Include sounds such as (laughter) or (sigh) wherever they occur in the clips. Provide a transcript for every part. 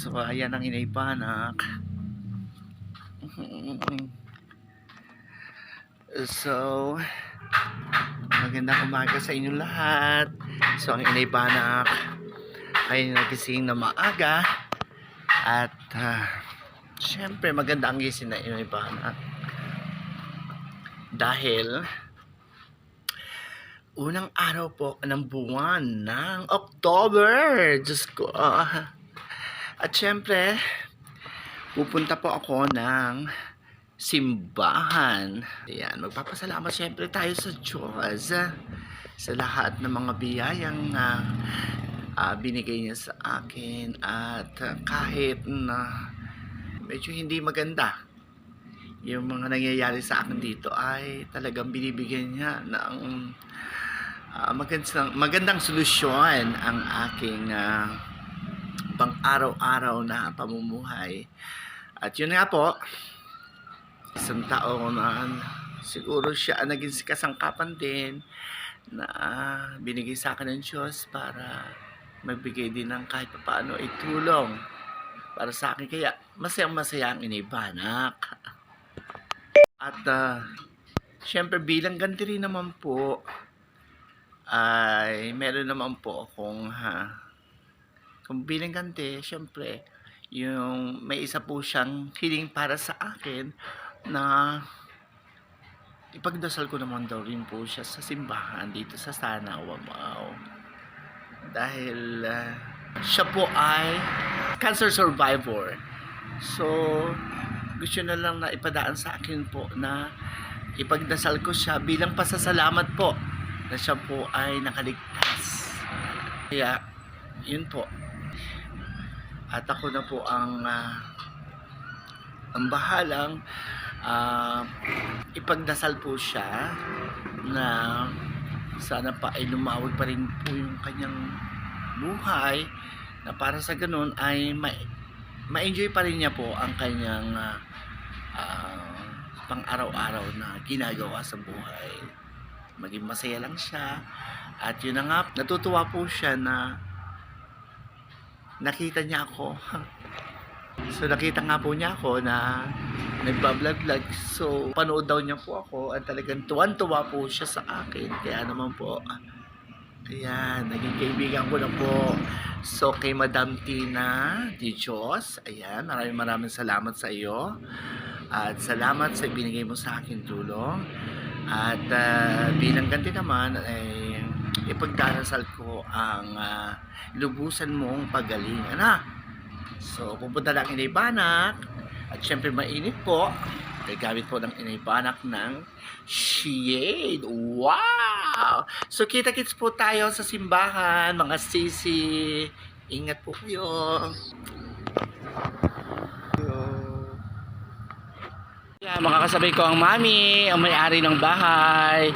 So, ayan ang inaipanak. So, magandang umaga sa inyo lahat. So, ang inaipanak ay nagising na maaga. At, ah, syempre, maganda ang gising na inaipanak. Dahil, unang araw po ng buwan ng October. Diyos ko. ah. At syempre, pupunta po ako ng simbahan. Ayan, magpapasalamat syempre tayo sa Diyos ah, sa lahat ng mga biyayang ah, ah, binigay niya sa akin at ah, kahit na medyo hindi maganda yung mga nangyayari sa akin dito ay talagang binibigyan niya ng ah, magandang, magandang solusyon ang aking ah, pang araw-araw na pamumuhay. At yun nga po, isang tao na siguro siya ang naging kasangkapan din na binigay sa akin ng Diyos para magbigay din ng kahit paano ay tulong para sa akin. Kaya masayang masaya ang inibanak. At ah, syempre bilang ganti rin naman po ay meron naman po akong ha, kung bilang ganti, syempre, yung may isa po siyang hiling para sa akin na ipagdasal ko naman daw rin po siya sa simbahan dito sa Sanawa Mau. Dahil ah, siya po ay cancer survivor. So, gusto na lang na ipadaan sa akin po na ipagdasal ko siya bilang pasasalamat po na siya po ay nakaligtas. Kaya, yun po. At ako na po ang ah, ang bahalang ah, ipagdasal po siya na sana pa ay lumawag pa rin po yung kanyang buhay na para sa ganun ay ma- ma-enjoy pa rin niya po ang kanyang ah, pang-araw-araw na ginagawa sa buhay. Maging masaya lang siya. At yun na nga, natutuwa po siya na nakita niya ako. (laughs) So nakita nga po niya ako na nagbablog-vlog. So panood daw niya po ako at talagang tuwan-tuwa po siya sa akin. Kaya naman po, ayan, naging kaibigan ko na po. So kay Madam Tina Di Diyos, ayan, maraming maraming salamat sa iyo. At salamat sa ibinigay mo sa akin tulong. At ah, bilang ganti naman, ay ipagdarasal ko ang ah, lubusan mong pagaling. Ano? So, pupunta lang Inaybanak. At syempre mainit po. Gagamit po ng Inaybanak ng shade. Wow! So, kita-kits po tayo sa simbahan, mga sisi. Ingat po kayo. Yeah, makakasabay ko ang mami, ang may-ari ng bahay.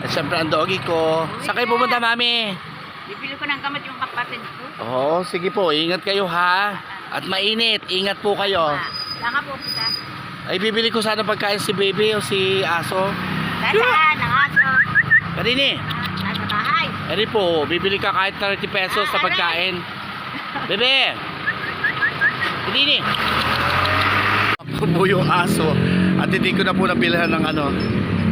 At syempre ang doggy ko. Saan kayo pumunta, mami? Bibili ko ng gamot yung kapatid ko. Oo, sige po. Ingat kayo ha. At mainit. Ingat po kayo. Ah, Saan ka po kita? Ay, bibili ko sana pagkain si baby o si aso. Saan? Ang aso. Kanini. Ah, Nasa bahay. Eri po, bibili ka kahit 30 pesos sa pagkain. Bebe! Kanini. Ako po yung aso. At hindi ko na po nabilhan ng ano,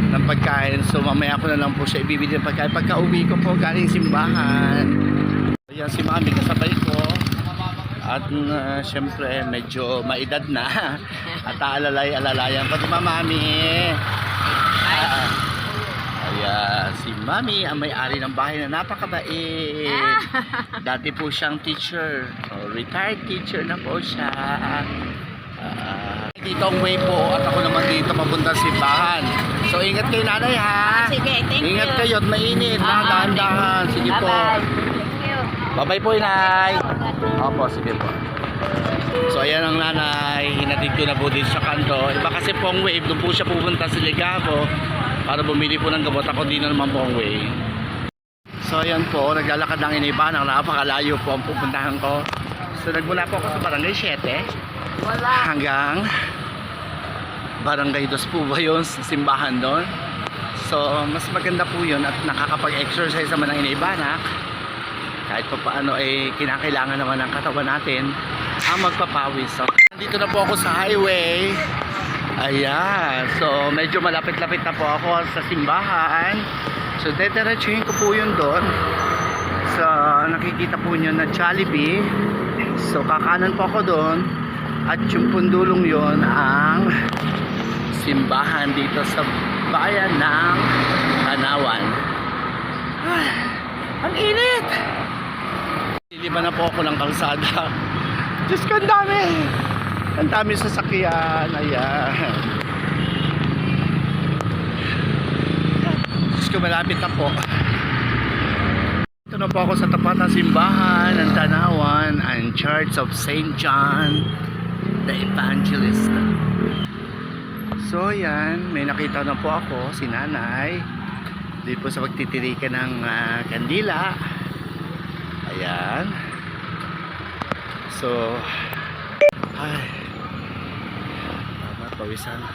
ng pagkain. So mamaya ko na lang po siya ibibili ng pagkain. Pagka uwi ko po galing simbahan. Ayan si mami kasabay ko. At uh, syempre medyo maedad na. (laughs) At aalalay-alalayan pa si mami. Ah, Ayan, si Mami ang may-ari ng bahay na napakabait. Dati po siyang teacher. So, retired teacher na po siya. Ah, dito ang way po at ako naman dito papunta sa simbahan. So ingat kayo nanay ha. Sige, thank you. Ingat kayo at mainit ha. Ah, Dahan-dahan. Sige po. Bye-bye. Thank you. Bye-bye po inay. Opo, sige po. So ayan ang nanay, hinatid ko na po dito sa kanto. Iba kasi pong wave, doon po siya pupunta sa Ligapo para bumili po ng gamot. Ako din na naman pong way. So ayan po, naglalakad ng iniba ng napakalayo po ang pupuntahan ko. So nagmula po ako sa Barangay 7 Wala. hanggang Barangay 2 po ba yun sa simbahan doon. So mas maganda po yun at nakakapag-exercise naman ang inibanak kahit pa paano ay kinakailangan naman ng katawan natin ang magpapawis. So, dito na po ako sa highway. Ayan. So, medyo malapit-lapit na po ako sa simbahan. So, dediretsuhin ko po yun doon. So, nakikita po nyo na Jollibee. So, kakanan po ako doon. At yung pundulong yon ang simbahan dito sa bayan ng Kanawan. Ay, ang init! Liliban na po ako ng kalsada. Diyos ko, ang dami! Ang dami sasakyan. Ayan. Diyos ko, malapit na po. Ito na po ako sa tapat ng simbahan ng Tanawan ang Church of St. John the Evangelist. So yan, may nakita na po ako, si nanay. Dito po sa pagtitirikan ng ah, kandila. Ayan. So, ay, tama.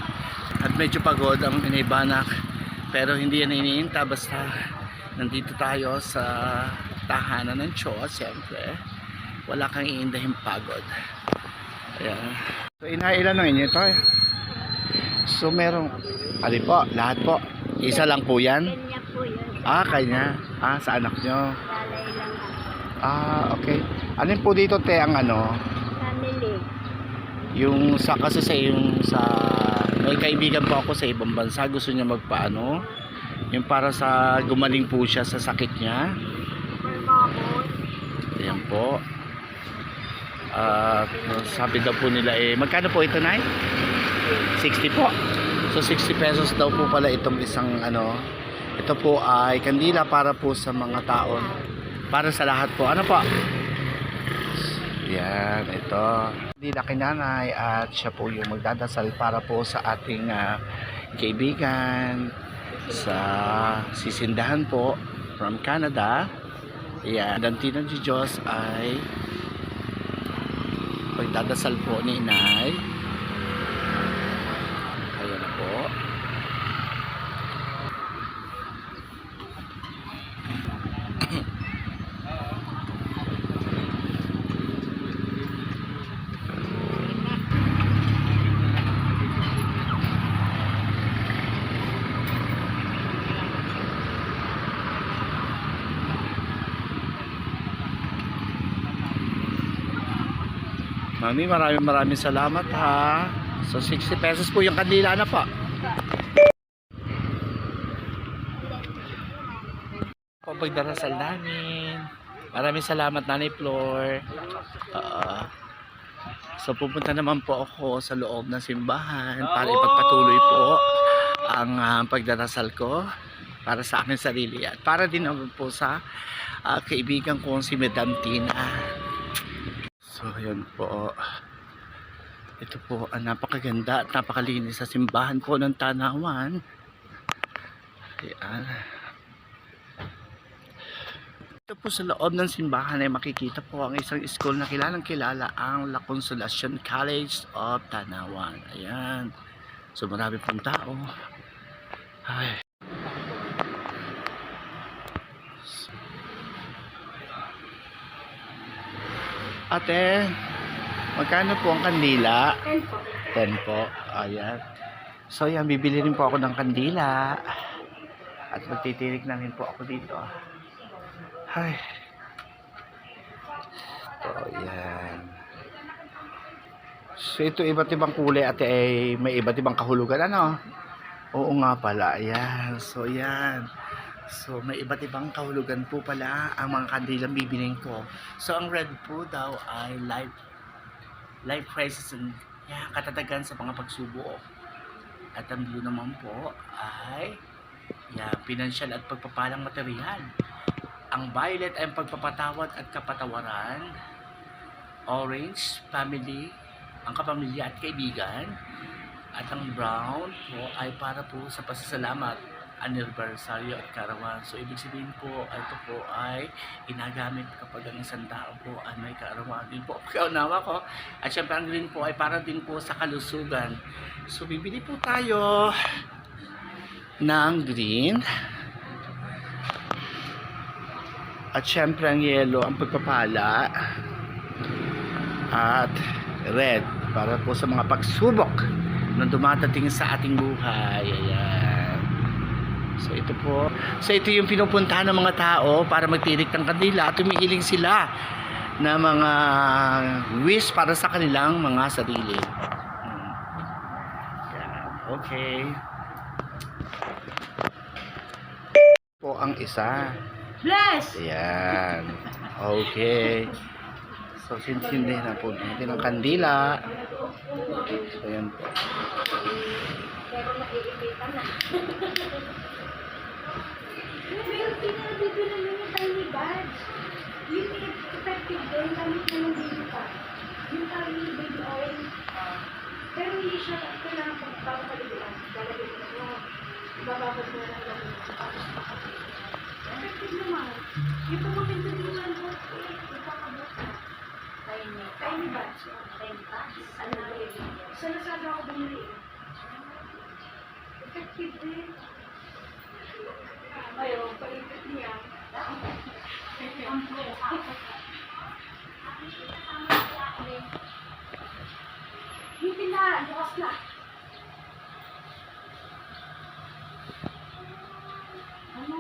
At medyo pagod ang inibanak. Pero hindi yan iniinta, basta nandito tayo sa tahanan ng Diyos, siyempre. Wala kang iindahin pagod. Ayan. So, inailan ng inyo ito eh. So, merong, ali po, lahat po. Isa lang po yan. Kanya po yun. Ah, kanya. Ah, sa anak nyo. Lalay lang ako. Ah, okay. Alin po dito te ang ano, Family. yung sa kasi sa yung sa may kaibigan po ako sa ibang bansa gusto niya magpaano yung para sa gumaling po siya sa sakit niya ayan po at sabi daw po nila eh magkano po ito Nay? 60 po. So 60 pesos daw po pala itong isang ano ito po ay kandila para po sa mga taon para sa lahat po. Ano po? Yan ito. Kandila kay nanay at siya po yung magdadasal para po sa ating ah, kaibigan sa sisindahan po from Canada. Yan dantinan si Diyos ay pagdadasal po ni inay ayan na po Mami, maraming maraming salamat ha. So 60 pesos po yung kandila na po. Po pagdarasal namin. Maraming salamat Nanay Flor. Ah, so pupunta naman po ako sa loob ng simbahan para ipagpatuloy po ang ah, pagdarasal ko para sa akin sarili at para din naman po sa ah, kaibigan kong si Madam Tina. So, ayan po. Ito po ang napakaganda at napakalinis sa simbahan po ng Tanawan. Ayan. Ito po sa loob ng simbahan ay makikita po ang isang school na kilalang kilala ang La Consolacion College of Tanawan. Ayan. So marami pong tao. Ay. Ate, magkano po ang kandila? 10 po. 10 po. Ayan. So yan, bibili rin po ako ng kandila. At magtitirik na rin po ako dito. Ay. Ito, yan. So ito iba't ibang kulay at ay may iba't ibang kahulugan ano? Oo nga pala. Ayan. So yan. So may iba't ibang kahulugan po pala ang mga kandilang bibiling ko. So ang red po daw ay life life crisis and yeah, katatagan sa mga pagsubok. At ang blue naman po ay yeah, pinansyal at pagpapalang material. Ang violet ay pagpapatawad at kapatawaran. Orange, family, ang kapamilya at kaibigan. At ang brown po ay para po sa pasasalamat, anibersaryo at karawan. So, ibig sabihin po, ito po ay inagamit kapag ang isang tao po ay may kaarawan din po. (laughs) Kaunawa ko. At syempre ang green po ay para din po sa kalusugan. So, bibili po tayo ng green. At syempre ang yellow, ang pagpapala. at red para po sa mga pagsubok na dumadating sa ating buhay. Ayan. So ito po. So ito yung pinupuntahan ng mga tao para magtirik ng kandila at tumihiling sila na mga wish para sa kanilang mga sarili. Hmm. Yan. Okay. Po ang isa. Bless! Ayan. Okay. So, sinsindihin na po natin ang kandila. So, ayan po. Pero makikita na. Pero pinabibili na yung tiny bags. Yung effective doon, gamit na ng baby pa. Yung tiny baby oil. Pero hindi siya kailangan pag papalibuan. Lalagay mo mo. Ibababad mo lang lang. Effective naman. Yung pumakin sa diwan mo, ipakabot na. Tiny. Bags. Tiny bags. Ano na yun? Sa Lazada ako bumili. Ayaw, palikot niya. Hindi bukas na. Ano?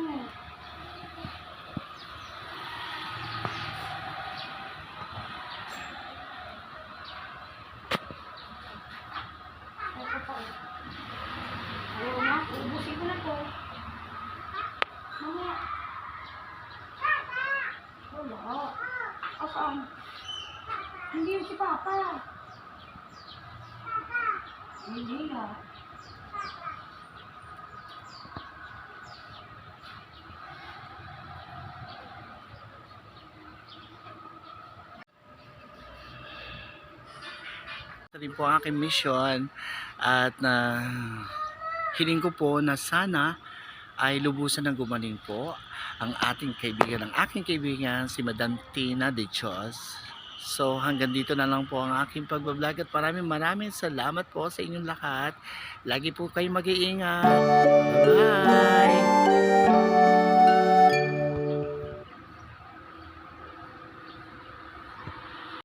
Ito pa. Ayaw na, ubusin ko na to. Mamaya. Wala. Asaan? Hindi yun si Papa. Hindi na. Ito rin po ang aking mission at na hiling ko po na sana ay lubusan ng gumaling po ang ating kaibigan, ang aking kaibigan si Madam Tina de Chos. So hanggang dito na lang po ang aking pagbablog at maraming maraming salamat po sa inyong lahat. Lagi po kayong mag-iingat.